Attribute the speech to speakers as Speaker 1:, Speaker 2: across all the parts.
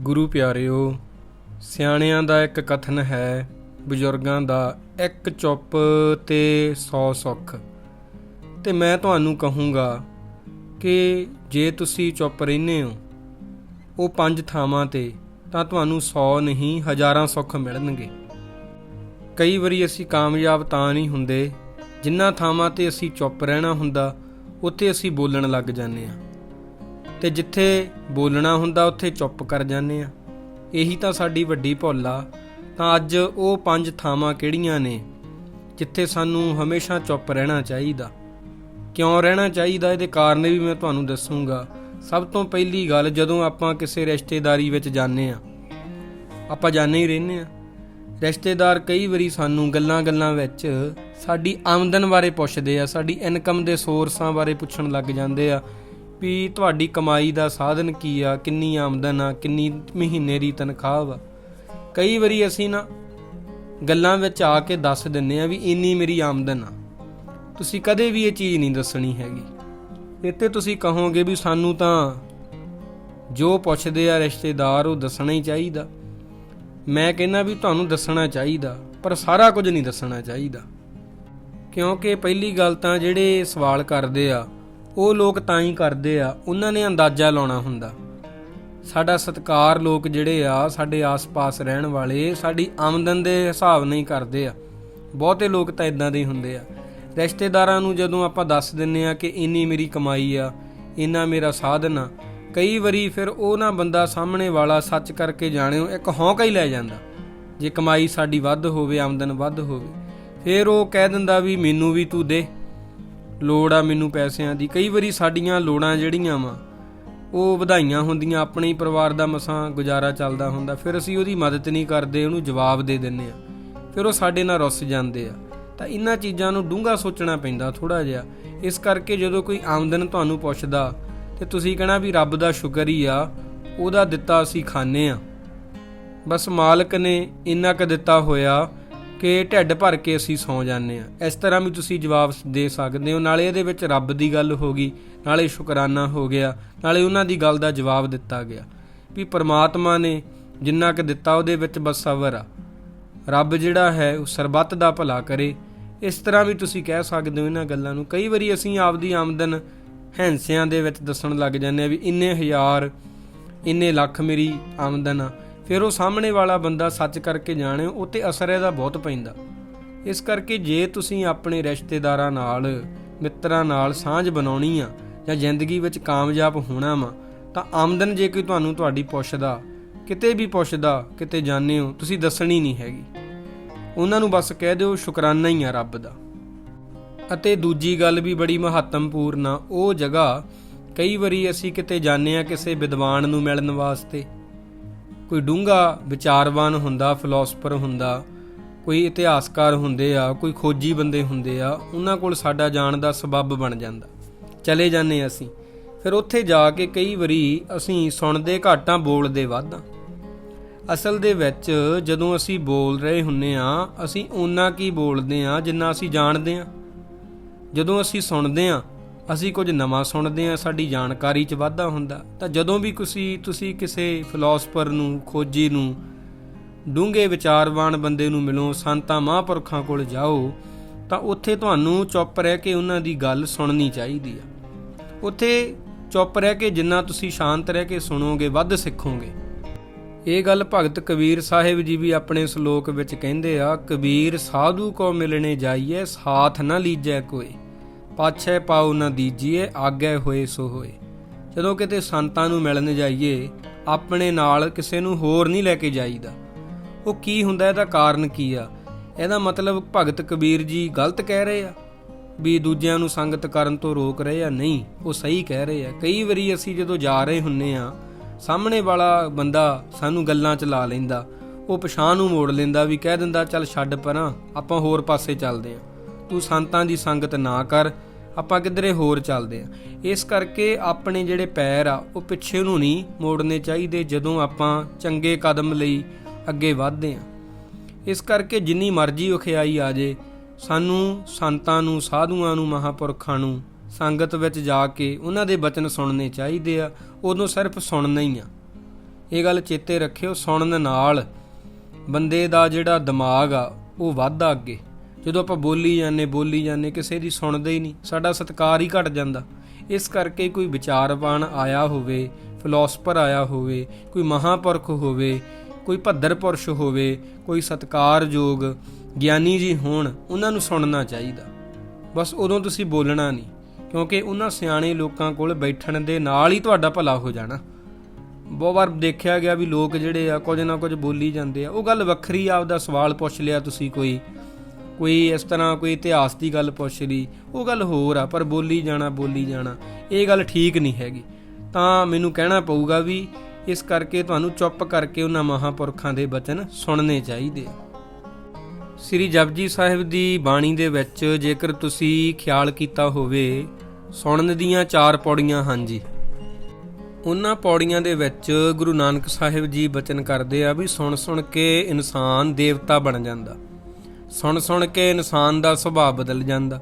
Speaker 1: ਗੁਰੂ ਪਿਆਰਿਓ, ਸਿਆਣਿਆਂ ਦਾ ਇੱਕ ਕਥਨ ਹੈ, ਬਜ਼ੁਰਗਾਂ ਦਾ ਇੱਕ ਚੁੱਪ ਤੇ 100 ਸੁੱਖ। ਤੇ ਮੈਂ ਤੁਹਾਨੂੰ ਕਹੂੰਗਾ ਕਿ ਜੇ ਤੁਸੀਂ ਚੁੱਪ ਰਹਿੰਦੇ ਹੋ, ਉਹ ਪੰਜ ਥਾਵਾਂ ਤੇ, ਤਾਂ ਤੁਹਾਨੂੰ 100 ਨਹੀਂ, ਹਜ਼ਾਰਾਂ ਸੁੱਖ ਮਿਲਣਗੇ। ਕਈ ਵਾਰੀ ਅਸੀਂ ਕਾਮਯਾਬ ਤਾਂ ਨਹੀਂ ਹੁੰਦੇ, ਜਿੰਨਾ ਥਾਵਾਂ ਤੇ ਅਸੀਂ ਚੁੱਪ ਰਹਿਣਾ ਹੁੰਦਾ, ਉੱਥੇ ਅਸੀਂ ਬੋਲਣ ਲੱਗ ਜਾਂਦੇ ਹਾਂ। ਤੇ ਜਿੱਥੇ ਬੋਲਣਾ ਹੁੰਦਾ ਉੱਥੇ ਚੁੱਪ ਕਰ ਜਾਂਦੇ ਆ। ਇਹੀ ਤਾਂ ਸਾਡੀ ਵੱਡੀ ਭੁੱਲ ਆ। ਤਾਂ ਅੱਜ ਉਹ ਪੰਜ ਥਾਵਾਂ ਕਿਹੜੀਆਂ ਨੇ ਜਿੱਥੇ ਸਾਨੂੰ ਹਮੇਸ਼ਾ ਚੁੱਪ ਰਹਿਣਾ ਚਾਹੀਦਾ? ਕਿਉਂ ਰਹਿਣਾ ਚਾਹੀਦਾ? ਇਹਦੇ ਕਾਰਨ ਵੀ ਮੈਂ ਤੁਹਾਨੂੰ ਦੱਸੂਗਾ। ਸਭ ਤੋਂ ਪਹਿਲੀ ਗੱਲ, ਜਦੋਂ ਆਪਾਂ ਕਿਸੇ ਰਿਸ਼ਤੇਦਾਰੀ ਵਿੱਚ ਜਾਂਦੇ ਆ, ਆਪਾਂ ਜਾਣੇ ਹੀ ਰਹਿੰਦੇ ਆ। ਰਿਸ਼ਤੇਦਾਰ ਕਈ ਵਾਰੀ ਸਾਨੂੰ ਗੱਲਾਂ-ਗੱਲਾਂ ਵਿੱਚ ਸਾਡੀ ਆਮਦਨ ਬਾਰੇ ਪੁੱਛਦੇ ਆ, ਸਾਡੀ ਇਨਕਮ ਦੇ ਸੋਰਸਾਂ ਬਾਰੇ ਪੁੱਛਣ ਲੱਗ ਜਾਂਦੇ ਆ। ਵੀ ਤੁਹਾਡੀ ਕਮਾਈ ਦਾ ਸਾਧਨ ਕੀ ਆ? ਕਿੰਨੀ ਆਮਦਨ ਆ? ਕਿੰਨੀ ਮਹੀਨੇ ਦੀ ਤਨਖਾਹ ਵਾ ਕਈ ਵਾਰੀ ਅਸੀਂ ਨਾ ਗੱਲਾਂ ਵਿੱਚ ਆ ਕੇ ਦੱਸ ਦਿੰਨੇ ਆ ਵੀ ਇੰਨੀ ਮੇਰੀ ਆਮਦਨ ਆ। ਤੁਸੀਂ ਕਦੇ ਵੀ ਇਹ ਚੀਜ਼ ਨਹੀਂ ਦੱਸਣੀ ਹੈਗੀ। ਇੱਥੇ ਤੁਸੀਂ ਕਹੋਗੇ ਵੀ ਸਾਨੂੰ ਤਾਂ ਜੋ ਪੁੱਛਦੇ ਆ ਰਿਸ਼ਤੇਦਾਰ, ਉਹ ਦੱਸਣਾ ਹੀ ਚਾਹੀਦਾ। ਮੈਂ ਕਹਿੰਦਾ ਵੀ ਤੁਹਾਨੂੰ ਦੱਸਣਾ ਚਾਹੀਦਾ, ਪਰ ਸਾਰਾ ਕੁਝ ਨਹੀਂ ਦੱਸਣਾ ਚਾਹੀਦਾ। ਕਿਉਂਕਿ ਪਹਿਲੀ ਗੱਲ ਤਾਂ ਜਿਹੜੇ ਸਵਾਲ ਕਰਦੇ ਆ ਉਹ ਲੋਕ ਤਾਂ ਹੀ ਕਰਦੇ ਆ, ਉਹਨਾਂ ਨੇ ਅੰਦਾਜ਼ਾ ਲਾਉਣਾ ਹੁੰਦਾ। ਸਾਡਾ ਸਤਕਾਰ ਲੋਕ ਜਿਹੜੇ ਆ, ਸਾਡੇ ਆਸ-ਪਾਸ ਰਹਿਣ ਵਾਲੇ, ਸਾਡੀ ਆਮਦਨ ਦੇ ਹਿਸਾਬ ਨਹੀਂ ਕਰਦੇ ਆ। ਬਹੁਤੇ ਲੋਕ ਤਾਂ ਇਦਾਂ ਦੇ ਹੁੰਦੇ ਆ। ਰਿਸ਼ਤੇਦਾਰਾਂ ਨੂੰ ਜਦੋਂ ਆਪਾਂ ਦੱਸ ਦਿੰਨੇ ਆ ਕਿ ਇੰਨੀ ਮੇਰੀ ਕਮਾਈ ਆ, ਇੰਨਾ ਮੇਰਾ ਸਾਧਨ ਆ, ਕਈ ਵਾਰੀ ਫਿਰ ਉਹ ਨਾ ਬੰਦਾ ਸਾਹਮਣੇ ਵਾਲਾ ਸੱਚ ਕਰਕੇ ਜਾਣਿਓ, ਇੱਕ ਹੌਂਕਾ ਹੀ ਲੈ ਜਾਂਦਾ। ਜੇ ਕਮਾਈ ਸਾਡੀ ਵੱਧ ਹੋਵੇ, ਆਮਦਨ ਵੱਧ ਹੋਵੇ, ਫਿਰ ਉਹ ਕਹਿ ਦਿੰਦਾ ਵੀ ਮੈਨੂੰ ਵੀ ਤੂੰ ਦੇ। ਲੋੜ ਆ ਮੈਨੂੰ ਪੈਸਿਆਂ ਦੀ। ਕਈ ਵਾਰੀ ਸਾਡੀਆਂ ਲੋੜਾਂ ਜਿਹੜੀਆਂ ਵਾ, ਉਹ ਵਧਾਈਆਂ ਹੁੰਦੀਆਂ, ਆਪਣੇ ਹੀ ਪਰਿਵਾਰ ਦਾ ਮਸਾਂ ਗੁਜ਼ਾਰਾ ਚੱਲਦਾ ਹੁੰਦਾ। ਫਿਰ ਅਸੀਂ ਉਹਦੀ ਮਦਦ ਨਹੀਂ ਕਰਦੇ, ਉਹਨੂੰ ਜਵਾਬ ਦੇ ਦਿੰਨੇ ਆ। ਫਿਰ ਉਹ ਸਾਡੇ ਨਾਲ ਰੁੱਸ ਜਾਂਦੇ ਆ। ਤਾਂ ਇਹਨਾਂ ਚੀਜ਼ਾਂ ਨੂੰ ਡੂੰਘਾ ਸੋਚਣਾ ਪੈਂਦਾ ਥੋੜਾ ਜਿਹਾ। ਇਸ ਕਰਕੇ ਜਦੋਂ ਕੋਈ ਆਮਦਨ ਤੁਹਾਨੂੰ ਪੁੱਛਦਾ, ਤੇ ਤੁਸੀਂ ਕਹਣਾ ਵੀ ਰੱਬ ਦਾ ਸ਼ੁਕਰ ਹੀ ਆ, ਉਹਦਾ ਦਿੱਤਾ ਅਸੀਂ ਖਾਣੇ ਆ। ਬਸ ਮਾਲਕ ਨੇ ਇੰਨਾ ਕੁ ਦਿੱਤਾ ਹੋਇਆ ਕਿ ਢਿੱਡ ਭਰ ਕੇ ਅਸੀਂ ਸੌ ਜਾਂਦੇ ਆ ਇਸ ਤਰ੍ਹਾਂ ਵੀ ਤੁਸੀਂ ਜਵਾਬ ਦੇ ਸਕਦੇ ਹੋ। ਨਾਲੇ ਇਹਦੇ ਵਿੱਚ ਰੱਬ ਦੀ ਗੱਲ ਹੋ ਗਈ, ਨਾਲੇ ਸ਼ੁਕਰਾਨਾ ਹੋ ਗਿਆ, ਨਾਲੇ ਉਹਨਾਂ ਦੀ ਗੱਲ ਦਾ ਜਵਾਬ ਦਿੱਤਾ ਗਿਆ। ਵੀ ਪਰਮਾਤਮਾ ਨੇ ਜਿੰਨਾ ਕੁ ਦਿੱਤਾ, ਉਹਦੇ ਵਿੱਚ ਬਸ ਸਬਰ ਆ। ਰੱਬ ਜਿਹੜਾ ਹੈ, ਉਹ ਸਰਬੱਤ ਦਾ ਭਲਾ ਕਰੇ। ਇਸ ਤਰ੍ਹਾਂ ਵੀ ਤੁਸੀਂ ਕਹਿ ਸਕਦੇ ਹੋ ਇਹਨਾਂ ਗੱਲਾਂ ਨੂੰ। ਕਈ ਵਾਰੀ ਅਸੀਂ ਆਪਦੀ ਆਮਦਨ ਹੈਂਸਿਆਂ ਦੇ ਵਿੱਚ ਦੱਸਣ ਲੱਗ ਜਾਂਦੇ ਆ ਵੀ ਇੰਨੇ ਹਜ਼ਾਰ, ਇੰਨੇ ਲੱਖ ਮੇਰੀ ਆਮਦਨ ਆ। ਫਿਰ ਉਹ ਸਾਹਮਣੇ ਵਾਲਾ ਬੰਦਾ ਸੱਚ ਕਰਕੇ ਜਾਣੇ ਉਹ ਤੇ ਅਸਰ ਇਹਦਾ ਬਹੁਤ ਪੈਂਦਾ। ਇਸ ਕਰਕੇ ਜੇ ਤੁਸੀਂ ਆਪਣੇ ਰਿਸ਼ਤੇਦਾਰਾਂ ਨਾਲ, ਮਿੱਤਰਾਂ ਨਾਲ ਸਾਂਝ ਬਣਾਉਣੀ ਆ ਜਾਂ ਜ਼ਿੰਦਗੀ ਵਿੱਚ ਕਾਮਯਾਬ ਹੋਣਾ ਵਾ, ਤਾਂ ਆਮਦਨ ਜੇ ਕੋਈ ਤੁਹਾਨੂੰ ਤੁਹਾਡੀ ਪੁੱਛਦਾ, ਕਿਤੇ ਵੀ ਪੁੱਛਦਾ, ਕਿਤੇ ਜਾਣੇ ਹੋ, ਤੁਸੀਂ ਦੱਸਣੀ ਨਹੀਂ ਹੈਗੀ। ਉਹਨਾਂ ਨੂੰ ਬਸ ਕਹਿ ਦਿਓ ਸ਼ੁਕਰਾਨਾ ਹੀ ਆ ਰੱਬ ਦਾ। ਅਤੇ ਦੂਜੀ ਗੱਲ ਵੀ ਬੜੀ ਮਹੱਤਵਪੂਰਨ ਆ, ਉਹ ਜਗ੍ਹਾ ਕਈ ਵਾਰੀ ਅਸੀਂ ਕਿਤੇ ਜਾਂਦੇ ਆ ਕਿਸੇ ਵਿਦਵਾਨ ਨੂੰ ਮਿਲਣ ਵਾਸਤੇ ਕੋਈ ਡੂੰਘਾ ਵਿਚਾਰਵਾਨ ਹੁੰਦਾ ਫਿਲਾਸਫਰ ਹੁੰਦਾ, ਕੋਈ ਇਤਿਹਾਸਕਾਰ ਹੁੰਦੇ ਆ, ਕੋਈ ਖੋਜੀ ਬੰਦੇ ਹੁੰਦੇ ਆ, ਉਹਨਾਂ ਕੋਲ ਸਾਡਾ ਜਾਣ ਦਾ ਸਬੱਬ ਬਣ ਜਾਂਦਾ। ਚਲੇ ਜਾਂਦੇ ਆ ਅਸੀਂ। ਫਿਰ ਉੱਥੇ ਜਾ ਕੇ ਕਈ ਵਾਰੀ ਅਸੀਂ ਸੁਣਦੇ ਘਾਟਾਂ ਬੋਲਦੇ ਵਾਧਾ। ਅਸਲ ਦੇ ਵਿੱਚ ਜਦੋਂ ਅਸੀਂ ਬੋਲ ਰਹੇ ਹੁੰਨੇ ਆ ਅਸੀਂ ਓਨਾ ਕੀ ਬੋਲਦੇ ਆ ਜਿੰਨਾ ਅਸੀਂ ਜਾਣਦੇ ਆ ਜਦੋਂ ਅਸੀਂ ਸੁਣਦੇ ਆ ਅਸੀਂ ਕੁਝ ਨਵਾਂ ਸੁਣਦੇ ਹਾਂ, ਸਾਡੀ ਜਾਣਕਾਰੀ 'ਚ ਵਾਧਾ ਹੁੰਦਾ। ਤਾਂ ਜਦੋਂ ਵੀ ਤੁਸੀਂ ਤੁਸੀਂ ਕਿਸੇ ਫਿਲਾਸਫਰ ਨੂੰ, ਖੋਜੀ ਨੂੰ, ਡੂੰਘੇ ਵਿਚਾਰਵਾਨ ਬੰਦੇ ਨੂੰ ਮਿਲੋ, ਸੰਤਾਂ ਮਹਾਂਪੁਰਖਾਂ ਕੋਲ ਜਾਓ, ਤਾਂ ਉੱਥੇ ਤੁਹਾਨੂੰ ਚੁੱਪ ਰਹਿ ਕੇ ਉਹਨਾਂ ਦੀ ਗੱਲ ਸੁਣਨੀ ਚਾਹੀਦੀ ਆ। ਉੱਥੇ ਚੁੱਪ ਰਹਿ ਕੇ ਜਿੰਨਾ ਤੁਸੀਂ ਸ਼ਾਂਤ ਰਹਿ ਕੇ ਸੁਣੋਗੇ, ਵੱਧ ਸਿੱਖੋਗੇ। ਇਹ ਗੱਲ ਭਗਤ ਕਬੀਰ ਸਾਹਿਬ ਜੀ ਵੀ ਆਪਣੇ ਸ਼ਲੋਕ ਵਿੱਚ ਕਹਿੰਦੇ ਆ, ਕਬੀਰ ਸਾਧੂ ਕੋ ਮਿਲਣੇ ਜਾਈਏ ਸਾਥ ਨਾ ਲੀਜੈ ਕੋਈ। ਪਾਛੇ ਪਾਉ ਨਾ ਦੀਜੀਏ, ਆਗੇ ਹੋਏ ਸੋ ਹੋਏ। ਜਦੋਂ ਕਿਤੇ ਸੰਤਾਂ ਨੂੰ ਮਿਲਣ ਜਾਈਏ, ਆਪਣੇ ਨਾਲ ਕਿਸੇ ਨੂੰ ਹੋਰ ਨਹੀਂ ਲੈ ਕੇ ਜਾਈਦਾ। ਉਹ ਕੀ ਹੁੰਦਾ, ਇਹਦਾ ਕਾਰਨ ਕੀ ਆ? ਇਹਦਾ ਮਤਲਬ ਭਗਤ ਕਬੀਰ ਜੀ ਗਲਤ ਕਹਿ ਰਹੇ ਆ? ਵੀ ਦੂਜਿਆਂ ਨੂੰ ਸੰਗਤ ਕਰਨ ਤੋਂ ਰੋਕ ਰਹੇ ਆ? ਨਹੀਂ, ਉਹ ਸਹੀ ਕਹਿ ਰਹੇ ਆ। ਕਈ ਵਾਰੀ ਅਸੀਂ ਜਦੋਂ ਜਾ ਰਹੇ ਹੁੰਨੇ ਆ, ਸਾਹਮਣੇ ਵਾਲਾ ਬੰਦਾ ਸਾਨੂੰ ਗੱਲਾਂ 'ਚ ਲਾ ਲੈਂਦਾ, ਉਹ ਪਛਾਣ ਨੂੰ ਮੋੜ ਲੈਂਦਾ ਵੀ ਕਹਿ ਦਿੰਦਾ, ਚੱਲ ਛੱਡ ਪਰਾਂ, ਆਪਾਂ ਹੋਰ ਪਾਸੇ ਚੱਲਦੇ ਆ। ਤੂੰ ਸੰਤਾਂ ਦੀ ਸੰਗਤ ਨਾ ਕਰ ਆਪਾਂ ਕਿਧਰੇ ਹੋਰ ਚੱਲਦੇ ਆ ਇਸ ਕਰਕੇ ਆਪਣੇ ਜਿਹੜੇ ਪੈਰ ਆ, ਉਹ ਪਿੱਛੇ ਨੂੰ ਨਹੀਂ ਮੋੜਨੇ ਚਾਹੀਦੇ ਜਦੋਂ ਆਪਾਂ ਚੰਗੇ ਕਦਮ ਲਈ ਅੱਗੇ ਵਧਦੇ ਆ ਇਸ ਕਰਕੇ ਜਿੰਨੀ ਮਰਜ਼ੀ ਉਖਿਆਈ ਆ ਜੇ, ਸਾਨੂੰ ਸੰਤਾਂ ਨੂੰ, ਸਾਧੂਆਂ ਨੂੰ, ਮਹਾਪੁਰਖਾਂ ਨੂੰ ਸੰਗਤ ਵਿੱਚ ਜਾ ਕੇ ਉਹਨਾਂ ਦੇ ਬਚਨ ਸੁਣਨੇ ਚਾਹੀਦੇ ਆ, ਉਦੋਂ ਸਿਰਫ ਸੁਣਨਾ ਹੀ ਆ। ਇਹ ਗੱਲ ਚੇਤੇ ਰੱਖਿਓ, ਸੁਣਨ ਨਾਲ ਬੰਦੇ ਦਾ ਜਿਹੜਾ ਦਿਮਾਗ ਆ, ਉਹ ਵੱਧਦਾ ਅੱਗੇ। ਜਦੋਂ ਆਪਾਂ ਬੋਲੀ ਜਾਂਦੇ ਬੋਲੀ ਜਾਂਦੇ, ਕਿਸੇ ਦੀ ਸੁਣਦੇ ਹੀ ਨਹੀਂ, ਸਾਡਾ ਸਤਿਕਾਰ ਹੀ ਘਟ ਜਾਂਦਾ। ਇਸ ਕਰਕੇ ਕੋਈ ਵਿਚਾਰਵਾਨ ਆਇਆ ਹੋਵੇ ਫਿਲਾਸਫਰ ਆਇਆ ਹੋਵੇ, ਕੋਈ ਮਹਾਪੁਰਖ ਹੋਵੇ, ਕੋਈ ਭੱਦਰ ਪੁਰਸ਼ ਹੋਵੇ, ਕੋਈ ਸਤਿਕਾਰਯੋਗ ਗਿਆਨੀ ਜੀ ਹੋਣ, ਉਹਨਾਂ ਨੂੰ ਸੁਣਨਾ ਚਾਹੀਦਾ। ਬਸ ਉਦੋਂ ਤੁਸੀਂ ਬੋਲਣਾ ਨਹੀਂ, ਕਿਉਂਕਿ ਉਹਨਾਂ ਸਿਆਣੇ ਲੋਕਾਂ ਕੋਲ ਬੈਠਣ ਦੇ ਨਾਲ ਹੀ ਤੁਹਾਡਾ ਭਲਾ ਹੋ ਜਾਣਾ। ਬਹੁਤ ਵਾਰ ਦੇਖਿਆ ਗਿਆ ਵੀ ਲੋਕ ਜਿਹੜੇ ਆ, ਕੁਝ ਨਾ ਕੁਝ ਬੋਲੀ ਜਾਂਦੇ ਆ। ਉਹ ਗੱਲ ਵੱਖਰੀ ਆ, ਆਪਦਾ ਸਵਾਲ ਪੁੱਛ ਲਿਆ ਤੁਸੀਂ ਕੋਈ। ਕੋਈ ਇਸ ਤਰ੍ਹਾਂ ਕੋਈ ਇਤਿਹਾਸ ਦੀ ਗੱਲ ਪੁੱਛ ਲਈ ਉਹ ਗੱਲ ਹੋਰ ਆ, ਪਰ ਬੋਲੀ ਜਾਣਾ ਬੋਲੀ ਜਾਣਾ, ਇਹ ਗੱਲ ਠੀਕ ਨਹੀਂ ਹੈਗੀ। ਤਾਂ ਮੈਨੂੰ ਕਹਿਣਾ ਪਊਗਾ ਵੀ ਇਸ ਕਰਕੇ ਤੁਹਾਨੂੰ ਚੁੱਪ ਕਰਕੇ ਉਹਨਾਂ ਮਹਾਪੁਰਖਾਂ ਦੇ ਬਚਨ ਸੁਣਨੇ ਚਾਹੀਦੇ ਆ। ਸ੍ਰੀ ਜਪਜੀ ਸਾਹਿਬ ਦੀ ਬਾਣੀ ਦੇ ਵਿੱਚ ਜੇਕਰ ਤੁਸੀਂ ਖਿਆਲ ਕੀਤਾ ਹੋਵੇ, ਸੁਣਨ ਦੀਆਂ ਚਾਰ ਪੌੜੀਆਂ ਹਨ ਜੀ। ਉਹਨਾਂ ਪੌੜੀਆਂ ਦੇ ਵਿੱਚ ਗੁਰੂ ਨਾਨਕ ਸਾਹਿਬ ਜੀ ਬਚਨ ਕਰਦੇ ਆ ਵੀ ਸੁਣ ਸੁਣ ਕੇ ਇਨਸਾਨ ਦੇਵਤਾ ਬਣ ਜਾਂਦਾ। ਸੁਣ ਸੁਣ ਕੇ ਇਨਸਾਨ ਦਾ ਸੁਭਾਅ ਬਦਲ ਜਾਂਦਾ।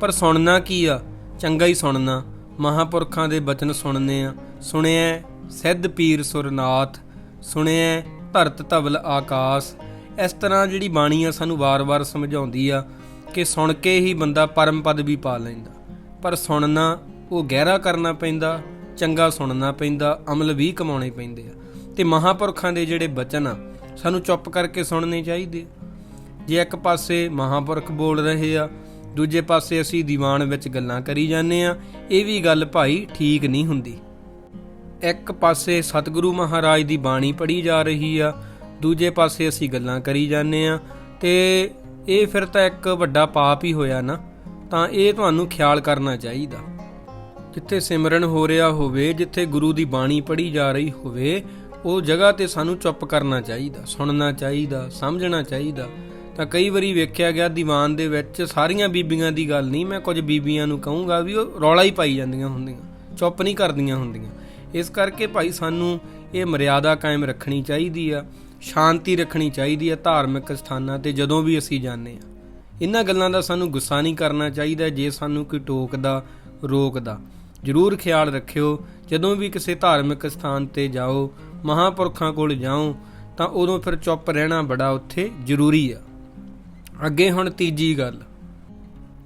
Speaker 1: ਪਰ ਸੁਣਨਾ ਕੀ ਆ? ਚੰਗਾ ਹੀ ਸੁਣਨਾ। ਮਹਾਪੁਰਖਾਂ ਦੇ ਬਚਨ ਸੁਣਨੇ ਆ। ਸੁਣਿਆ ਸਿੱਧ ਪੀਰ ਸੁਰਨਾਥ। ਸੁਣਿਆ ਧਰਤ ਧਵਲ ਆਕਾਸ਼। ਇਸ ਤਰ੍ਹਾਂ ਜਿਹੜੀ ਬਾਣੀ ਆ ਸਾਨੂੰ ਵਾਰ-ਵਾਰ ਸਮਝਾਉਂਦੀ ਆ ਕਿ ਸੁਣ ਕੇ ਹੀ ਬੰਦਾ ਪਰਮ ਪਦ ਵੀ ਪਾ ਲੈਂਦਾ। ਪਰ ਸੁਣਨਾ, ਉਹ ਗਹਿਰਾ ਕਰਨਾ ਪੈਂਦਾ, ਚੰਗਾ ਸੁਣਨਾ ਪੈਂਦਾ, ਅਮਲ ਵੀ ਕਮਾਉਣੇ ਪੈਂਦੇ ਆ। ਤੇ ਮਹਾਪੁਰਖਾਂ ਦੇ ਜਿਹੜੇ ਬਚਨ ਆ, ਸਾਨੂੰ ਚੁੱਪ ਕਰਕੇ ਸੁਣਨੇ ਚਾਹੀਦੇ ਜੇ ਇੱਕ ਪਾਸੇ ਮਹਾਪੁਰਖ ਬੋਲ ਰਹੇ ਆ, ਦੂਜੇ ਪਾਸੇ ਅਸੀਂ ਦੀਵਾਨ ਵਿੱਚ ਗੱਲਾਂ ਕਰੀ ਜਾਂਦੇ ਆ, ਇਹ ਵੀ ਗੱਲ ਭਾਈ ਠੀਕ ਨਹੀਂ ਹੁੰਦੀ। ਇੱਕ ਪਾਸੇ ਸਤਿਗੁਰੂ ਮਹਾਰਾਜ ਦੀ ਬਾਣੀ ਪੜ੍ਹੀ ਜਾ ਰਹੀ ਆ, ਦੂਜੇ ਪਾਸੇ ਅਸੀਂ ਗੱਲਾਂ ਕਰੀ ਜਾਂਦੇ ਆ, ਤੇ ਇਹ ਫਿਰ ਤਾਂ ਇੱਕ ਵੱਡਾ ਪਾਪ ਹੀ ਹੋਇਆ ਨਾ, ਤਾਂ ਇਹ ਤੁਹਾਨੂੰ ਖਿਆਲ ਕਰਨਾ ਚਾਹੀਦਾ। ਜਿੱਥੇ ਸਿਮਰਨ ਹੋ ਰਿਹਾ ਹੋਵੇ, ਜਿੱਥੇ ਗੁਰੂ ਦੀ ਬਾਣੀ ਪੜ੍ਹੀ ਜਾ ਰਹੀ ਹੋਵੇ, ਉਹ ਜਗ੍ਹਾ ਤੇ ਸਾਨੂੰ ਚੁੱਪ ਕਰਨਾ ਚਾਹੀਦਾ, ਸੁਣਨਾ ਚਾਹੀਦਾ, ਸਮਝਣਾ ਚਾਹੀਦਾ। ਤਾਂ ਕਈ ਵਾਰੀ ਵੇਖਿਆ ਗਿਆ ਦੀਵਾਨ ਦੇ ਵਿੱਚ ਸਾਰੀਆਂ ਬੀਬੀਆਂ ਦੀ ਗੱਲ ਨਹੀਂ, ਮੈਂ ਕੁਝ ਬੀਬੀਆਂ ਨੂੰ ਕਹੂੰਗਾ ਵੀ ਉਹ ਰੌਲਾ ਹੀ ਪਾਈ ਜਾਂਦੀਆਂ ਹੁੰਦੀਆਂ, ਚੁੱਪ ਨਹੀਂ ਕਰਦੀਆਂ ਹੁੰਦੀਆਂ। ਇਸ ਕਰਕੇ ਭਾਈ ਸਾਨੂੰ ਇਹ ਮਰਿਆਦਾ ਕਾਇਮ ਰੱਖਣੀ ਚਾਹੀਦੀ ਆ, ਸ਼ਾਂਤੀ ਰੱਖਣੀ ਚਾਹੀਦੀ ਆ ਧਾਰਮਿਕ ਸਥਾਨਾਂ ਤੇ ਜਦੋਂ ਵੀ ਅਸੀਂ ਜਾਂਦੇ ਆ। ਇਹਨਾਂ ਗੱਲਾਂ ਦਾ ਸਾਨੂੰ ਗੁੱਸਾ ਨਹੀਂ ਕਰਨਾ ਚਾਹੀਦਾ ਜੇ ਸਾਨੂੰ ਕੋਈ ਟੋਕਦਾ, ਰੋਕਦਾ। ਜ਼ਰੂਰ ਖਿਆਲ ਰੱਖਿਓ, ਜਦੋਂ ਵੀ ਕਿਸੇ ਧਾਰਮਿਕ ਸਥਾਨ ਤੇ ਜਾਓ, ਮਹਾਪੁਰਖਾਂ ਕੋਲ ਜਾਓ, ਤਾਂ ਉਦੋਂ ਫਿਰ ਚੁੱਪ ਰਹਿਣਾ ਬੜਾ ਉੱਥੇ ਜ਼ਰੂਰੀ ਆ। ਅੱਗੇ ਹੁਣ ਤੀਜੀ ਗੱਲ।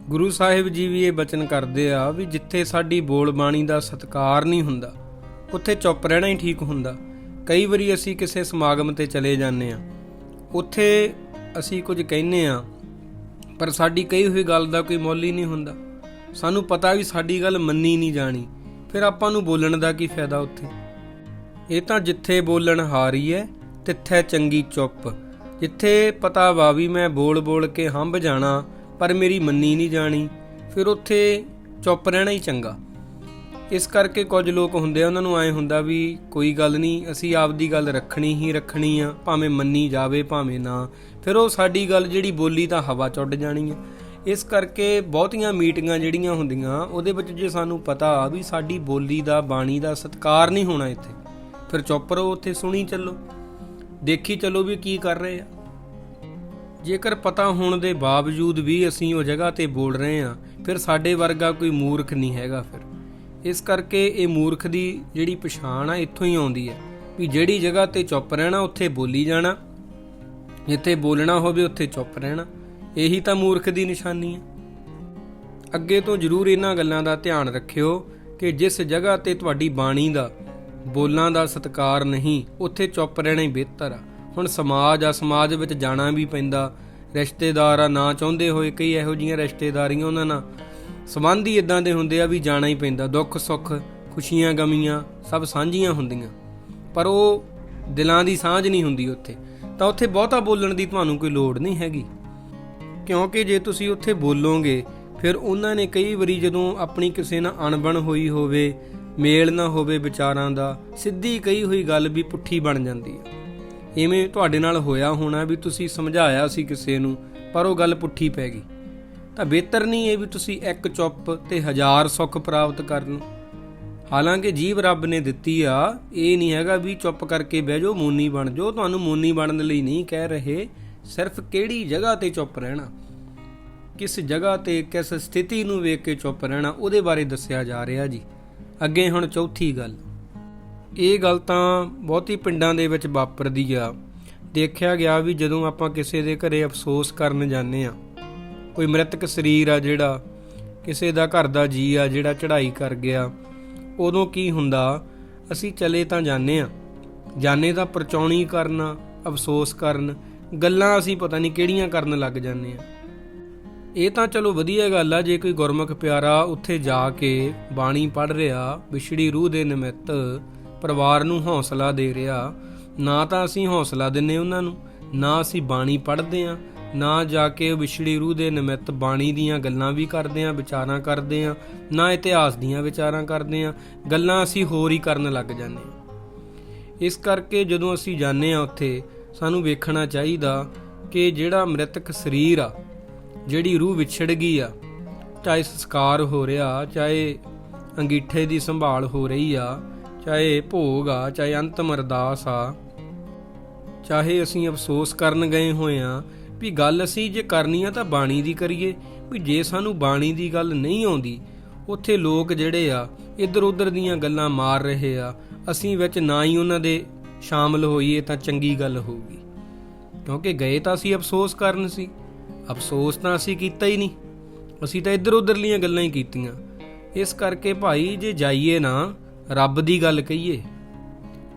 Speaker 1: ਗੁਰੂ ਸਾਹਿਬ ਜੀ ਵੀ ਇਹ ਬਚਨ ਕਰਦੇ ਆ ਵੀ ਜਿੱਥੇ ਸਾਡੀ ਬੋਲ ਬਾਣੀ ਦਾ ਸਤਿਕਾਰ ਨਹੀਂ ਹੁੰਦਾ, ਉੱਥੇ ਚੁੱਪ ਰਹਿਣਾ ਹੀ ਠੀਕ ਹੁੰਦਾ। ਕਈ ਵਾਰੀ ਅਸੀਂ ਕਿਸੇ ਸਮਾਗਮ ਤੇ ਚਲੇ ਜਾਂਦੇ ਆ। ਉੱਥੇ ਅਸੀਂ ਕੁਝ ਕਹਿੰਨੇ ਆ, ਪਰ ਸਾਡੀ ਕਹੀ ਹੋਈ ਗੱਲ ਦਾ ਕੋਈ ਮੁੱਲ ਹੀ ਨਹੀਂ ਹੁੰਦਾ। ਸਾਨੂੰ ਪਤਾ ਵੀ ਸਾਡੀ ਗੱਲ ਮੰਨੀ ਨਹੀਂ ਜਾਣੀ, ਫਿਰ ਆਪਾਂ ਨੂੰ ਬੋਲਣ ਦਾ ਕੀ ਫਾਇਦਾ ਉੱਥੇ? ਇਹ ਤਾਂ ਜਿੱਥੇ ਬੋਲਣ ਹਾਰੀ ਹੈ, ਤਿੱਥੇ ਚੰਗੀ ਚੁੱਪ। ਜਿੱਥੇ ਪਤਾ ਵਾ ਵੀ ਮੈਂ ਬੋਲ ਬੋਲ ਕੇ ਹੰਭ ਜਾਣਾ, ਪਰ ਮੇਰੀ ਮੰਨੀ ਨਹੀਂ ਜਾਣੀ, ਫਿਰ ਉੱਥੇ ਚੁੱਪ ਰਹਿਣਾ ਹੀ ਚੰਗਾ। ਇਸ ਕਰਕੇ ਕੁਝ ਲੋਕ ਹੁੰਦੇ ਆ, ਉਹਨਾਂ ਨੂੰ ਐ ਹੁੰਦਾ ਵੀ ਕੋਈ ਗੱਲ ਨਹੀਂ, ਅਸੀਂ ਆਪਦੀ ਗੱਲ ਰੱਖਣੀ ਹੀ ਰੱਖਣੀ ਆ, ਭਾਵੇਂ ਮੰਨੀ ਜਾਵੇ, ਭਾਵੇਂ ਨਾ। ਫਿਰ ਉਹ ਸਾਡੀ ਗੱਲ ਜਿਹੜੀ ਬੋਲੀ ਤਾਂ ਹਵਾ ਚ ਉੱਡ ਜਾਣੀ ਆ। ਇਸ ਕਰਕੇ ਬਹੁਤੀਆਂ ਮੀਟਿੰਗਾਂ ਜਿਹੜੀਆਂ ਹੁੰਦੀਆਂ, ਉਹਦੇ ਵਿੱਚ ਜੇ ਸਾਨੂੰ ਪਤਾ ਆ ਵੀ ਸਾਡੀ ਬੋਲੀ ਦਾ, ਬਾਣੀ ਦਾ ਸਤਿਕਾਰ ਨਹੀਂ ਹੋਣਾ ਇੱਥੇ, ਫਿਰ ਚੁੱਪ ਰਹੋ, ਉੱਥੇ ਸੁਣੀ ਚੱਲੋ। ਦੇਖੀ ਚਲੋ ਵੀ ਕੀ ਕਰ ਰਹੇ ਆ। ਜੇਕਰ ਪਤਾ ਹੋਣ ਦੇ ਬਾਵਜੂਦ ਵੀ ਅਸੀਂ ਉਹ ਜਗ੍ਹਾ ਤੇ ਬੋਲ ਰਹੇ ਆ, ਫਿਰ ਸਾਡੇ ਵਰਗਾ ਕੋਈ ਮੂਰਖ ਨਹੀਂ ਹੈਗਾ ਫਿਰ। ਇਸ ਕਰਕੇ ਇਹ ਮੂਰਖ ਦੀ ਜਿਹੜੀ ਪਛਾਣ ਆ, ਇੱਥੋਂ ਹੀ ਆਉਂਦੀ ਹੈ ਵੀ ਜਿਹੜੀ ਜਗ੍ਹਾ ਤੇ ਚੁੱਪ ਰਹਿਣਾ, ਉੱਥੇ ਬੋਲੀ ਜਾਣਾ। ਜਿੱਥੇ ਬੋਲਣਾ ਹੋਵੇ, ਉੱਥੇ ਚੁੱਪ ਰਹਿਣਾ। ਇਹੀ ਤਾਂ ਮੂਰਖ ਦੀ ਨਿਸ਼ਾਨੀ ਹੈ। ਅੱਗੇ ਤੋਂ ਜ਼ਰੂਰ ਇਹਨਾਂ ਗੱਲਾਂ ਦਾ ਧਿਆਨ ਰੱਖਿਓ ਕਿ ਜਿਸ ਜਗ੍ਹਾ ਤੇ ਤੁਹਾਡੀ ਬਾਣੀ ਦਾ ਬੋਲਾਂ ਦਾ ਸਤਿਕਾਰ ਨਹੀਂ, ਉੱਥੇ ਚੁੱਪ ਰਹਿਣਾ ਹੀ ਬਿਹਤਰ ਆ। ਹੁਣ ਸਮਾਜ ਆ ਸਮਾਜ ਵਿੱਚ ਜਾਣਾ ਵੀ ਪੈਂਦਾ। ਰਿਸ਼ਤੇਦਾਰ ਆ ਨਾ ਚਾਹੁੰਦੇ ਹੋਏ ਕਈ ਇਹੋ ਜੀਆਂ ਰਿਸ਼ਤੇਦਾਰੀਆਂ ਉਹਨਾਂ ਨਾਲ। ਸੰਬੰਧ ਹੀ ਇਦਾਂ ਦੇ ਹੁੰਦੇ ਆ ਵੀ ਜਾਣਾ ਹੀ ਪੈਂਦਾ। ਦੁੱਖ, ਸੁੱਖ, ਖੁਸ਼ੀਆਂ, ਗਮੀਆਂ ਸਭ ਸਾਂਝੀਆਂ ਹੁੰਦੀਆਂ। ਪਰ ਉਹ ਦਿਲਾਂ ਦੀ ਸਾਂਝ ਨਹੀਂ ਹੁੰਦੀ ਉੱਥੇ। ਤਾਂ ਉੱਥੇ ਬਹੁਤਾ ਬੋਲਣ ਦੀ ਤੁਹਾਨੂੰ ਕੋਈ ਲੋੜ ਨਹੀਂ ਹੈਗੀ। ਕਿਉਂਕਿ ਜੇ ਤੁਸੀਂ ਉੱਥੇ ਬੋਲੋਗੇ, ਫਿਰ ਉਹਨਾਂ ਨੇ ਕਈ ਵਾਰੀ ਜਦੋਂ ਆਪਣੀ ਕਿਸੇ ਨਾਲ ਅਣਬਣ ਹੋਈ ਹੋਵੇ ਮੇਲ ਨਾ ਹੋਵੇ ਵਿਚਾਰਾਂ ਦਾ, ਸਿੱਧੀ ਕਹੀ ਹੋਈ ਗੱਲ ਵੀ ਪੁੱਠੀ ਬਣ ਜਾਂਦੀ ਹੈ ਇਵੇਂ ਤੁਹਾਡੇ ਨਾਲ ਹੋਇਆ ਹੋਣਾ ਵੀ ਤੁਸੀਂ ਸਮਝਾਇਆ ਸੀ ਕਿਸੇ ਨੂੰ, ਪਰ ਉਹ ਗੱਲ ਪੁੱਠੀ ਪੈ ਗਈ। ਤਾਂ ਬਿਹਤਰ ਨਹੀਂ ਇਹ ਵੀ ਤੁਸੀਂ ਇੱਕ ਚੁੱਪ ਤੇ ਹਜ਼ਾਰ ਸੁੱਖ ਪ੍ਰਾਪਤ ਕਰਨ। ਹਾਲਾਂਕਿ ਜੀਵ ਰੱਬ ਨੇ ਦਿੱਤੀ ਆ, ਇਹ ਨਹੀਂ ਹੈਗਾ ਵੀ ਚੁੱਪ ਕਰਕੇ ਬਹਿ ਜਾਓ, ਮੋਨੀ ਬਣ ਜਾਓ। ਤੁਹਾਨੂੰ ਮੋਨੀ ਬਣਨ ਲਈ ਨਹੀਂ ਕਹਿ ਰਹੇ, ਸਿਰਫ ਕਿਹੜੀ ਜਗ੍ਹਾ ਤੇ ਚੁੱਪ ਰਹਿਣਾ। ਕਿਸ ਜਗ੍ਹਾ ਤੇ ਕਿਸ ਸਥਿਤੀ ਨੂੰ ਵੇਖ ਕੇ ਚੁੱਪ ਰਹਿਣਾ, ਉਹਦੇ ਬਾਰੇ ਦੱਸਿਆ ਜਾ ਰਿਹਾ ਜੀ। ਅੱਗੇ ਹੁਣ ਚੌਥੀ ਗੱਲ। ਇਹ ਗੱਲ ਤਾਂ ਬਹੁਤੀ ਪਿੰਡਾਂ ਦੇ ਵਿੱਚ ਵਾਪਰਦੀ ਆ। ਦੇਖਿਆ ਗਿਆ ਵੀ ਜਦੋਂ ਆਪਾਂ ਕਿਸੇ ਦੇ ਘਰੇ ਅਫਸੋਸ ਕਰਨ ਜਾਂਦੇ ਆ, ਕੋਈ ਮ੍ਰਿਤਕ ਸਰੀਰ ਆ ਜਿਹੜਾ, ਕਿਸੇ ਦਾ ਘਰ ਦਾ ਜੀ ਆ ਜਿਹੜਾ ਚੜ੍ਹਾਈ ਕਰ ਗਿਆ, ਉਦੋਂ ਕੀ ਹੁੰਦਾ, ਅਸੀਂ ਚਲੇ ਤਾਂ ਜਾਂਦੇ ਆ। ਜਾਣੇ ਤਾਂ ਪਰਚੌਣੀ ਕਰਨ, ਅਫਸੋਸ ਕਰਨ, ਗੱਲਾਂ ਅਸੀਂ ਪਤਾ ਨਹੀਂ ਕਿਹੜੀਆਂ ਕਰਨ ਲੱਗ ਜਾਂਦੇ ਆ। ਇਹ ਤਾਂ ਚਲੋ ਵਧੀਆ ਗੱਲ ਆ, ਜੇ ਕੋਈ ਗੁਰਮੁਖ ਪਿਆਰਾ ਉੱਥੇ ਜਾ ਕੇ ਬਾਣੀ ਪੜ੍ਹ ਰਿਹਾ ਵਿਛੜੀ ਰੂਹ ਦੇ ਨਿਮਿੱਤ ਪਰਿਵਾਰ ਨੂੰ ਹੌਸਲਾ ਦੇ ਰਿਹਾ, ਨਾ ਤਾਂ ਅਸੀਂ ਹੌਸਲਾ ਦਿੰਨੇ ਉਹਨਾਂ ਨੂੰ, ਨਾ ਅਸੀਂ ਬਾਣੀ ਪੜ੍ਹਦੇ ਆ ਨਾ ਜਾ ਕੇ ਵਿਛੜੀ ਰੂਹ ਦੇ ਨਿਮਿੱਤ ਬਾਣੀ ਦੀਆਂ ਗੱਲਾਂ ਵੀ ਕਰਦੇ ਆ ਵਿਚਾਰਾਂ ਕਰਦੇ ਆ ਨਾ ਇਤਿਹਾਸ ਦੀਆਂ ਵਿਚਾਰਾਂ ਕਰਦੇ ਆ ਗੱਲਾਂ ਅਸੀਂ ਹੋਰ ਹੀ ਕਰਨ ਲੱਗ ਜਾਂਦੇ ਆ ਇਸ ਕਰਕੇ ਜਦੋਂ ਅਸੀਂ ਜਾਂਦੇ ਆ ਉੱਥੇ, ਸਾਨੂੰ ਵੇਖਣਾ ਚਾਹੀਦਾ ਕਿ ਜਿਹੜਾ ਮ੍ਰਿਤਕ ਸਰੀਰ ਆ ਜਿਹੜੀ ਰੂਹ ਵਿਛੜ ਗਈ ਆ, ਚਾਹੇ ਸੰਸਕਾਰ ਹੋ ਰਿਹਾ, ਚਾਹੇ ਅੰਗੀਠੇ ਦੀ ਸੰਭਾਲ ਹੋ ਰਹੀ ਆ, ਚਾਹੇ ਭੋਗ ਆ, ਚਾਹੇ ਅੰਤਮ ਅਰਦਾਸ ਆ, ਚਾਹੇ ਅਸੀਂ ਅਫਸੋਸ ਕਰਨ ਗਏ ਹੋਏ ਆ ਵੀ ਗੱਲ ਅਸੀਂ ਜੇ ਕਰਨੀ ਆ ਤਾਂ ਬਾਣੀ ਦੀ ਕਰੀਏ, ਵੀ ਜੇ ਸਾਨੂੰ ਬਾਣੀ ਦੀ ਗੱਲ ਨਹੀਂ ਆਉਂਦੀ, ਉੱਥੇ ਲੋਕ ਜਿਹੜੇ ਆ ਇੱਧਰ ਉੱਧਰ ਦੀਆਂ ਗੱਲਾਂ ਮਾਰ ਰਹੇ ਆ, ਅਸੀਂ ਵਿੱਚ ਨਾ ਹੀ ਉਹਨਾਂ ਦੇ ਸ਼ਾਮਲ ਹੋਈਏ ਤਾਂ ਚੰਗੀ ਗੱਲ ਹੋਊਗੀ। ਕਿਉਂਕਿ ਗਏ ਤਾਂ ਅਸੀਂ ਅਫਸੋਸ ਕਰਨ ਸੀ। ਅਫਸੋਸ ਤਾਂ ਅਸੀਂ ਕੀਤਾ ਹੀ ਨਹੀਂ। ਅਸੀਂ ਤਾਂ ਇੱਧਰ ਉੱਧਰਲੀਆਂ ਗੱਲਾਂ ਹੀ ਕੀਤੀਆਂ। ਇਸ ਕਰਕੇ ਭਾਈ, ਜੇ ਜਾਈਏ ਨਾ, ਰੱਬ ਦੀ ਗੱਲ ਕਹੀਏ।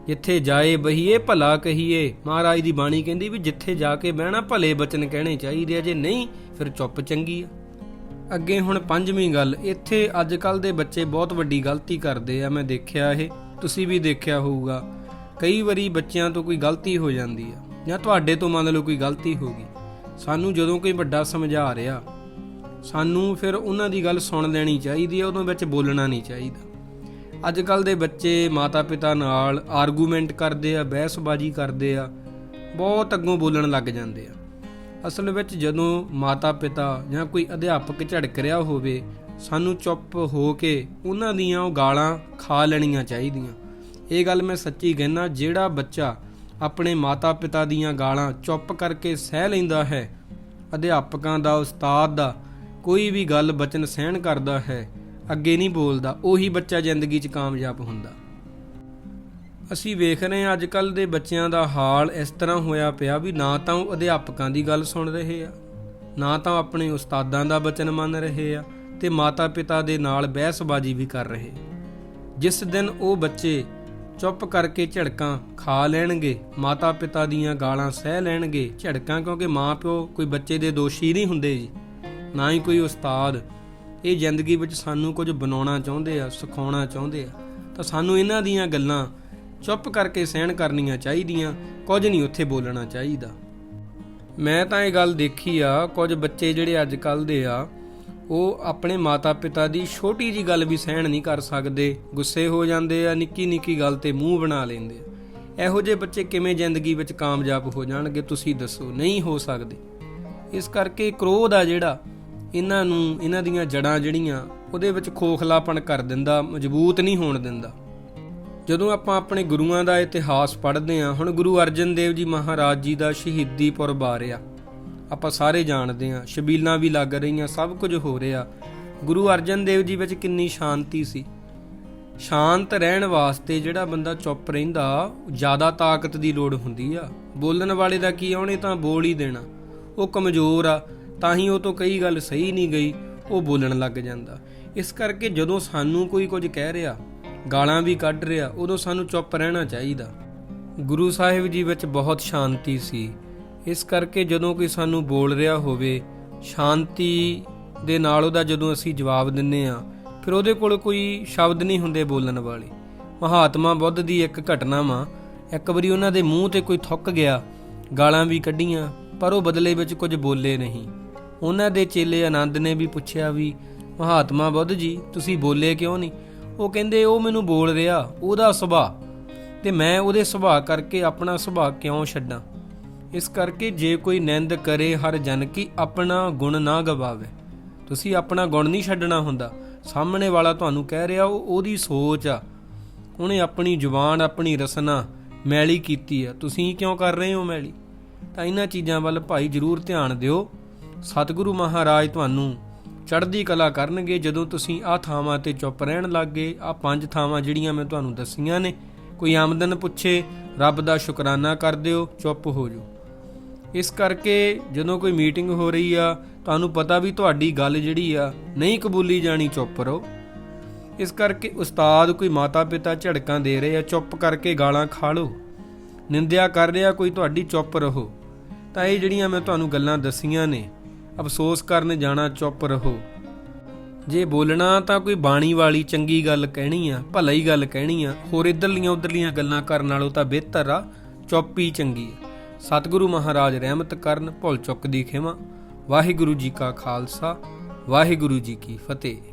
Speaker 1: ਜਿੱਥੇ ਜਾਏ ਬਹੀਏ, ਭਲਾ ਕਹੀਏ। ਮਹਾਰਾਜ ਦੀ ਬਾਣੀ ਕਹਿੰਦੀ ਵੀ ਜਿੱਥੇ ਜਾ ਕੇ ਬਹਿਣਾ, ਭਲੇ ਬਚਨ ਕਹਿਣੇ ਚਾਹੀਦੇ ਆ। ਜੇ ਨਹੀਂ, ਫਿਰ ਚੁੱਪ ਚੰਗੀ ਆ। ਅੱਗੇ ਹੁਣ ਪੰਜਵੀਂ ਗੱਲ, ਇੱਥੇ ਅੱਜ ਕੱਲ ਦੇ ਬੱਚੇ ਬਹੁਤ ਵੱਡੀ ਗਲਤੀ ਕਰਦੇ ਆ, ਮੈਂ ਦੇਖਿਆ ਇਹ। ਤੁਸੀਂ ਵੀ ਦੇਖਿਆ ਹੋਊਗਾ। ਕਈ ਵਾਰੀ ਬੱਚਿਆਂ ਤੋਂ ਕੋਈ ਗਲਤੀ ਹੋ ਜਾਂਦੀ ਆ, ਜਾਂ ਤੁਹਾਡੇ ਤੋਂ ਮੰਨ ਲਓ ਕੋਈ ਗਲਤੀ ਹੋ ਗਈ। ਸਾਨੂੰ ਜਦੋਂ ਕੋਈ ਵੱਡਾ ਸਮਝਾ ਰਿਹਾ, ਸਾਨੂੰ ਫਿਰ ਉਹਨਾਂ ਦੀ ਗੱਲ ਸੁਣ ਲੈਣੀ ਚਾਹੀਦੀ ਹੈ ਉਦੋਂ ਵਿੱਚ ਬੋਲਣਾ ਨਹੀਂ ਚਾਹੀਦਾ। ਅੱਜ ਕੱਲ ਦੇ ਬੱਚੇ ਮਾਤਾ-ਪਿਤਾ ਨਾਲ ਆਰਗੂਮੈਂਟ ਕਰਦੇ ਆ, ਬਹਿਸਬਾਜ਼ੀ ਕਰਦੇ ਆ, ਬਹੁਤ ਅੱਗੋਂ ਬੋਲਣ ਲੱਗ ਜਾਂਦੇ ਆ। ਅਸਲ ਵਿੱਚ ਜਦੋਂ ਮਾਤਾ-ਪਿਤਾ ਜਾਂ ਕੋਈ ਅਧਿਆਪਕ ਝੜਕ ਰਿਹਾ ਹੋਵੇ, ਸਾਨੂੰ ਚੁੱਪ ਹੋ ਕੇ ਉਹਨਾਂ ਦੀਆਂ ਉਹ ਗਾਲਾਂ ਖਾ ਲੈਣੀਆਂ ਚਾਹੀਦੀਆਂ। ਇਹ ਗੱਲ ਮੈਂ ਸੱਚੀ ਕਹਿਣਾ ਜਿਹੜਾ ਬੱਚਾ ਆਪਣੇ ਮਾਤਾ-ਪਿਤਾ ਦੀਆਂ ਗਾਲਾਂ ਚੁੱਪ ਕਰਕੇ ਸਹਿ ਲੈਂਦਾ ਹੈ। ਅਧਿਆਪਕਾਂ ਦਾ, ਉਸਤਾਦ ਦਾ ਕੋਈ ਵੀ ਗੱਲ ਬਚਨ ਸਹਿਣ ਕਰਦਾ ਹੈ। ਅੱਗੇ ਨਹੀਂ ਬੋਲਦਾ, ਉਹੀ ਬੱਚਾ ਜ਼ਿੰਦਗੀ 'ਚ ਕਾਮਯਾਬ ਹੁੰਦਾ। ਅਸੀਂ ਵੇਖ ਰਹੇ ਹਾਂ ਅੱਜ ਕੱਲ ਦੇ ਬੱਚਿਆਂ ਦਾ ਹਾਲ ਇਸ ਤਰ੍ਹਾਂ ਹੋਇਆ ਪਿਆ ਵੀ ਨਾ ਤਾਂ ਉਹ ਅਧਿਆਪਕਾਂ ਦੀ ਗੱਲ ਸੁਣ ਰਹੇ ਆ, ਨਾ ਤਾਂ ਆਪਣੇ ਉਸਤਾਦਾਂ ਦਾ ਬਚਨ ਮੰਨ ਰਹੇ ਆ ਤੇ ਮਾਤਾ-ਪਿਤਾ ਦੇ ਨਾਲ ਬਹਿਸਬਾਜ਼ੀ ਵੀ ਕਰ ਰਹੇ। ਜਿਸ ਦਿਨ ਉਹ ਬੱਚੇ ਚੁੱਪ ਕਰਕੇ ਝੜਕਾਂ ਖਾ ਲੈਣਗੇ, ਮਾਤਾ-ਪਿਤਾ ਦੀਆਂ ਗਾਲਾਂ ਸਹਿ ਲੈਣਗੇ। ਝੜਕਾਂ ਕਿਉਂਕਿ ਮਾਂ-ਪਿਓ ਕੋਈ ਬੱਚੇ ਦੇ ਦੋਸ਼ੀ ਨਹੀਂ ਹੁੰਦੇ ਜੀ, ਨਾ ਹੀ ਕੋਈ ਉਸਤਾਦ। ਇਹ ਜ਼ਿੰਦਗੀ ਵਿੱਚ ਸਾਨੂੰ ਕੁਝ ਬਣਾਉਣਾ ਚਾਹੁੰਦੇ ਆ, ਸਿਖਾਉਣਾ ਚਾਹੁੰਦੇ ਆ। ਤਾਂ ਸਾਨੂੰ ਇਹਨਾਂ ਦੀਆਂ ਗੱਲਾਂ ਚੁੱਪ ਕਰਕੇ ਸਹਿਣ ਕਰਨੀਆਂ ਚਾਹੀਦੀਆਂ, ਕੁਝ ਨਹੀਂ ਉੱਥੇ ਬੋਲਣਾ ਚਾਹੀਦਾ। ਮੈਂ ਤਾਂ ਇਹ ਗੱਲ ਦੇਖੀ ਆ, ਕੁਝ ਬੱਚੇ ਜਿਹੜੇ ਅੱਜ ਕੱਲ ਦੇ ਆ ਉਹ ਆਪਣੇ ਮਾਤਾ-ਪਿਤਾ ਦੀ ਛੋਟੀ ਜੀ ਗੱਲ ਵੀ ਸਹਿਣ ਨਹੀਂ ਕਰ ਸਕਦੇ, ਗੁੱਸੇ ਹੋ ਜਾਂਦੇ ਆ ਨਿੱਕੀ ਨਿੱਕੀ ਗੱਲ ਤੇ ਮੂੰਹ ਬਣਾ ਲੈਂਦੇ ਆ। ਇਹੋ ਜਿਹੇ ਬੱਚੇ ਕਿਵੇਂ ਜ਼ਿੰਦਗੀ ਵਿੱਚ ਕਾਮਯਾਬ ਹੋ ਜਾਣਗੇ, ਤੁਸੀਂ ਦੱਸੋ? ਨਹੀਂ ਹੋ ਸਕਦੇ। ਇਸ ਕਰਕੇ ਕ੍ਰੋਧ ਆ ਜਿਹੜਾ, ਇਹਨਾਂ ਨੂੰ, ਇਹਨਾਂ ਦੀਆਂ ਜੜਾਂ ਜਿਹੜੀਆਂ, ਉਹਦੇ ਵਿੱਚ ਖੋਖਲਾਪਣ ਕਰ ਦਿੰਦਾ, ਮਜ਼ਬੂਤ ਨਹੀਂ ਹੋਣ ਦਿੰਦਾ। ਜਦੋਂ ਆਪਾਂ ਆਪਣੇ ਗੁਰੂਆਂ ਦਾ ਇਤਿਹਾਸ ਪੜ੍ਹਦੇ ਹਾਂ, ਹੁਣ ਗੁਰੂ ਅਰਜਨ ਦੇਵ ਜੀ ਮਹਾਰਾਜ ਜੀ ਦਾ ਸ਼ਹੀਦੀ ਪੁਰਬ ਆ ਰਿਹਾ। ਆਪਾਂ ਸਾਰੇ ਜਾਣਦੇ ਹਾਂ, ਸ਼ਬੀਲਾਂ ਵੀ ਲੱਗ ਰਹੀਆਂ, ਸਭ ਕੁਝ ਹੋ ਰਿਹਾ। ਗੁਰੂ ਅਰਜਨ ਦੇਵ ਜੀ ਵਿੱਚ ਕਿੰਨੀ ਸ਼ਾਂਤੀ ਸੀ। ਸ਼ਾਂਤ ਰਹਿਣ ਵਾਸਤੇ ਜਿਹੜਾ ਬੰਦਾ ਚੁੱਪ ਰਹਿੰਦਾ, ਜ਼ਿਆਦਾ ਤਾਕਤ ਦੀ ਲੋੜ ਹੁੰਦੀ ਆ। ਬੋਲਣ ਵਾਲੇ ਦਾ ਕੀ ਆਉਣੇ ਤਾਂ ਬੋਲ ਹੀ ਦੇਣਾ। ਉਹ ਕਮਜ਼ੋਰ ਆ, ਤਾਂ ਹੀ ਉਹ ਤੋਂ ਕਈ ਗੱਲ ਸਹੀ ਨਹੀਂ ਗਈ, ਉਹ ਬੋਲਣ ਲੱਗ ਜਾਂਦਾ। ਇਸ ਕਰਕੇ ਜਦੋਂ ਸਾਨੂੰ ਕੋਈ ਕੁਝ ਕਹਿ ਰਿਹਾ, ਗਾਲਾਂ ਵੀ ਕੱਢ ਰਿਹਾ, ਉਦੋਂ ਸਾਨੂੰ ਚੁੱਪ ਰਹਿਣਾ ਚਾਹੀਦਾ। ਗੁਰੂ ਸਾਹਿਬ ਜੀ ਵਿੱਚ ਬਹੁਤ ਸ਼ਾਂਤੀ ਸੀ। ਇਸ ਕਰਕੇ ਜਦੋਂ ਕੋਈ ਸਾਨੂੰ ਬੋਲ ਰਿਹਾ ਹੋਵੇ, ਸ਼ਾਂਤੀ ਦੇ ਨਾਲ ਉਹਦਾ ਜਦੋਂ ਅਸੀਂ ਜਵਾਬ ਦਿੰਨੇ ਆ, ਫਿਰ ਉਹਦੇ ਕੋਲ ਕੋਈ ਸ਼ਬਦ ਨਹੀਂ ਹੁੰਦੇ ਬੋਲਣ ਵਾਲੇ। ਮਹਾਤਮਾ ਬੁੱਧ ਦੀ ਇੱਕ ਘਟਨਾ ਵਾ, ਇੱਕ ਵਾਰੀ ਉਹਨਾਂ ਦੇ ਮੂੰਹ ਤੇ ਕੋਈ ਥੁੱਕ ਗਿਆ, ਗਾਲਾਂ ਵੀ ਕੱਢੀਆਂ, ਪਰ ਉਹ ਬਦਲੇ ਵਿੱਚ ਕੁਝ ਬੋਲੇ ਨਹੀਂ। ਉਹਨਾਂ ਦੇ ਚੇਲੇ ਆਨੰਦ ਨੇ ਵੀ ਪੁੱਛਿਆ ਵੀ, ਮਹਾਤਮਾ ਬੁੱਧ ਜੀ, ਤੁਸੀਂ ਬੋਲੇ ਕਿਉਂ ਨਹੀਂ? ਉਹ ਕਹਿੰਦੇ, ਉਹ ਮੈਨੂੰ ਬੋਲ ਰਿਹਾ, ਉਹਦਾ ਸੁਭਾਅ, ਤੇ ਮੈਂ ਉਹਦੇ ਸੁਭਾਅ ਕਰਕੇ ਆਪਣਾ ਸੁਭਾਅ ਕਿਉਂ ਛੱਡਾਂ? ਇਸ ਕਰਕੇ ਜੇ ਕੋਈ ਨਿੰਦ ਕਰੇ, ਹਰ ਜਨ ਕੀ ਆਪਣਾ ਗੁਣ ਨਾ ਗਵਾਵੇ। ਤੁਸੀਂ ਆਪਣਾ ਗੁਣ ਨਹੀਂ ਛੱਡਣਾ ਹੁੰਦਾ। ਸਾਹਮਣੇ ਵਾਲਾ ਤੁਹਾਨੂੰ ਕਹਿ ਰਿਹਾ, ਉਹ ਉਹਦੀ ਸੋਚ ਆ। ਉਹਨੇ ਆਪਣੀ ਜ਼ੁਬਾਨ, ਆਪਣੀ ਰਸਨਾ ਮੈਲੀ ਕੀਤੀ ਆ। ਤੁਸੀਂ ਕਿਉਂ ਕਰ ਰਹੇ ਹੋ ਮੈਲੀ? ਤਾਂ ਇਹਨਾਂ ਚੀਜ਼ਾਂ ਵੱਲ ਭਾਈ ਜ਼ਰੂਰ ਧਿਆਨ ਦਿਓ। ਸਤਿਗੁਰੂ ਮਹਾਰਾਜ ਤੁਹਾਨੂੰ ਚੜ੍ਹਦੀ ਕਲਾ ਕਰਨਗੇ। ਜਦੋਂ ਤੁਸੀਂ ਆਹ ਥਾਵਾਂ ਤੇ ਚੁੱਪ ਰਹਿਣ ਲੱਗੇ ਆਹ ਪੰਜ ਥਾਵਾਂ ਜਿਹੜੀਆਂ ਮੈਂ ਤੁਹਾਨੂੰ ਦੱਸੀਆਂ ਨੇ, ਕੋਈ ਆਮਦਨ ਪੁੱਛੇ, ਰੱਬ ਦਾ ਸ਼ੁਕਰਾਨਾ ਕਰ ਦਿਓ, ਚੁੱਪ ਹੋ ਜਾਓ। ਇਸ ਕਰਕੇ ਜਦੋਂ ਕੋਈ ਮੀਟਿੰਗ ਹੋ ਰਹੀ ਆ, ਤੁਹਾਨੂੰ ਪਤਾ ਵੀ ਤੁਹਾਡੀ ਗੱਲ ਜਿਹੜੀ ਆ, ਨਹੀਂ ਕਬੂਲੀ ਜਾਣੀ, ਚੁੱਪ ਰਹੋ। ਇਸ ਕਰਕੇ ਉਸਤਾਦ ਕੋਈ ਮਾਤਾ ਪਿਤਾ ਝੜਕਾਂ ਦੇ ਰਹੇ ਆ, ਚੁੱਪ ਕਰਕੇ ਗਾਲਾਂ ਖਾ ਲਓ। ਨਿੰਦਿਆ ਕਰ ਰਿਹਾ, ਕੋਈ ਤੁਹਾਡੀ ਚੁੱਪ ਰਹੋ। ਤਾਂ ਇਹ ਜਿਹੜੀਆਂ ਮੈਂ ਤੁਹਾਨੂੰ ਗੱਲਾਂ ਦਸੀਆਂ ਨੇ, ਅਫਸੋਸ ਕਰਨ ਜਾਣਾ, ਚੁੱਪ ਰਹੋ। ਜੇ ਬੋਲਣਾ ਤਾਂ ਕੋਈ ਬਾਣੀ ਵਾਲੀ ਚੰਗੀ ਗੱਲ ਕਹਿਣੀ ਆ, ਭਲਾਈ ਗੱਲ ਕਹਿਣੀ ਆ, ਹੋਰ ਇਧਰਲੀਆਂ ਉਧਰਲੀਆਂ ਗੱਲਾਂ ਕਰਨ ਨਾਲੋਂ ਤਾਂ ਬਿਹਤਰ ਆ, ਚੁੱਪ ਹੀ ਚੰਗੀ ਆ। ਸਤਿਗੁਰੂ ਮਹਾਰਾਜ ਰਹਿਮਤ ਕਰਨ, ਭੁੱਲ ਚੁੱਕ ਦੀ ਖਿਮਾ। ਵਾਹਿਗੁਰੂ ਜੀ ਕਾ ਖਾਲਸਾ, ਵਾਹਿਗੁਰੂ ਜੀ ਕੀ ਫਤਿਹ।